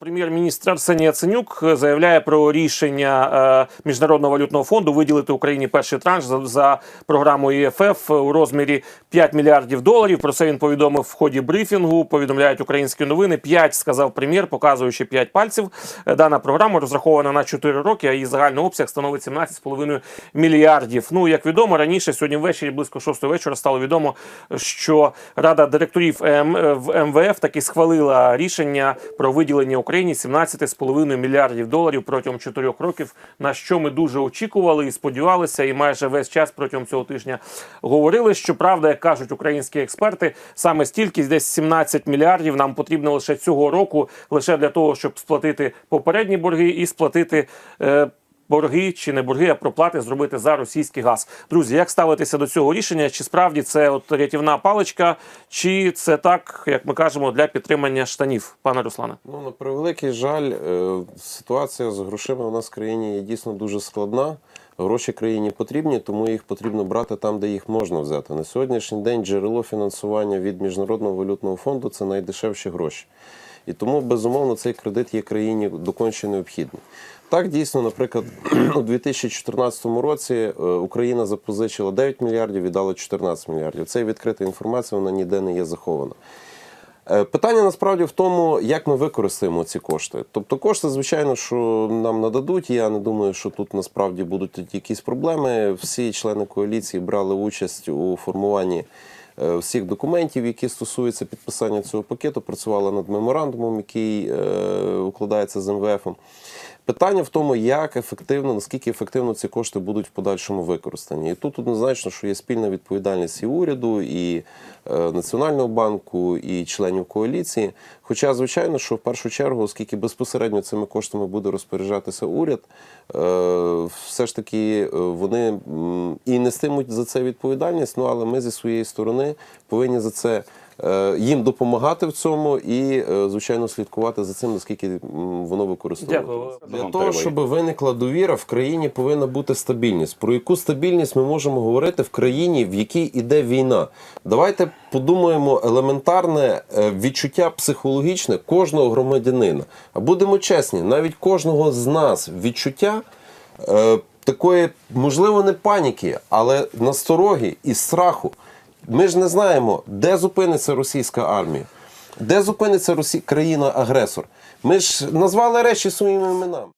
Прем'єр-міністр Арсеній Яценюк заявляє про рішення е, Міжнародного валютного фонду виділити Україні перший транш за, за програмою ЄФФ у розмірі 5 мільярдів доларів. Про це він повідомив в ході брифінгу. Повідомляють українські новини. 5, сказав прем'єр, показуючи 5 пальців. Е, Дана програма розрахована на 4 роки, а її загальний обсяг становить 17,5 мільярдів. Ну як відомо, раніше сьогодні ввечері близько 6 вечора стало відомо, що Рада директорів МВФ таки схвалила рішення про виділення Україні 17,5 мільярдів доларів протягом 4 років, на що ми дуже очікували і сподівалися, і майже весь час протягом цього тижня говорили. Що правда, як кажуть українські експерти, саме стільки десь 17 мільярдів нам потрібно лише цього року, лише для того, щоб сплатити попередні борги і сплатити. Е, Борги чи не борги, а проплати зробити за російський газ. Друзі, як ставитися до цього рішення? Чи справді це от рятівна паличка, чи це так, як ми кажемо, для підтримання штанів, пане Руслане? Ну, на превеликий жаль, е, ситуація з грошима у нас в країні є дійсно дуже складна. Гроші країні потрібні, тому їх потрібно брати там, де їх можна взяти. На сьогоднішній день джерело фінансування від Міжнародного валютного фонду це найдешевші гроші. І тому, безумовно, цей кредит є країні доконче необхідний. Так, дійсно, наприклад, у 2014 році е, Україна запозичила 9 мільярдів, віддала 14 мільярдів. Це відкрита інформація, вона ніде не є захована. Е, Питання насправді в тому, як ми використаємо ці кошти. Тобто, кошти, звичайно, що нам нададуть. Я не думаю, що тут насправді будуть якісь проблеми. Всі члени коаліції брали участь у формуванні е, всіх документів, які стосуються підписання цього пакету. Працювали над меморандумом, який укладається з МВФом. Питання в тому, як ефективно, наскільки ефективно ці кошти будуть в подальшому використані. І тут однозначно, що є спільна відповідальність і уряду, і е, Національного банку, і членів коаліції. Хоча, звичайно, що в першу чергу, оскільки безпосередньо цими коштами буде розпоряджатися уряд, е, все ж таки е, вони і нестимуть за це відповідальність. Ну але ми зі своєї сторони повинні за це. Е, Їм допомагати в цьому і, е, звичайно, слідкувати за цим, наскільки воно використовується. Дякую. Для того, щоб виникла довіра, в країні повинна бути стабільність. Про яку стабільність ми можемо говорити в країні, в якій іде війна? Давайте подумаємо елементарне е, відчуття психологічне кожного громадянина. А будемо чесні, навіть кожного з нас відчуття. Такої, можливо, не паніки, але настороги і страху. Ми ж не знаємо, де зупиниться російська армія, де зупиниться Росі... країна-агресор. Ми ж назвали речі своїми іменами.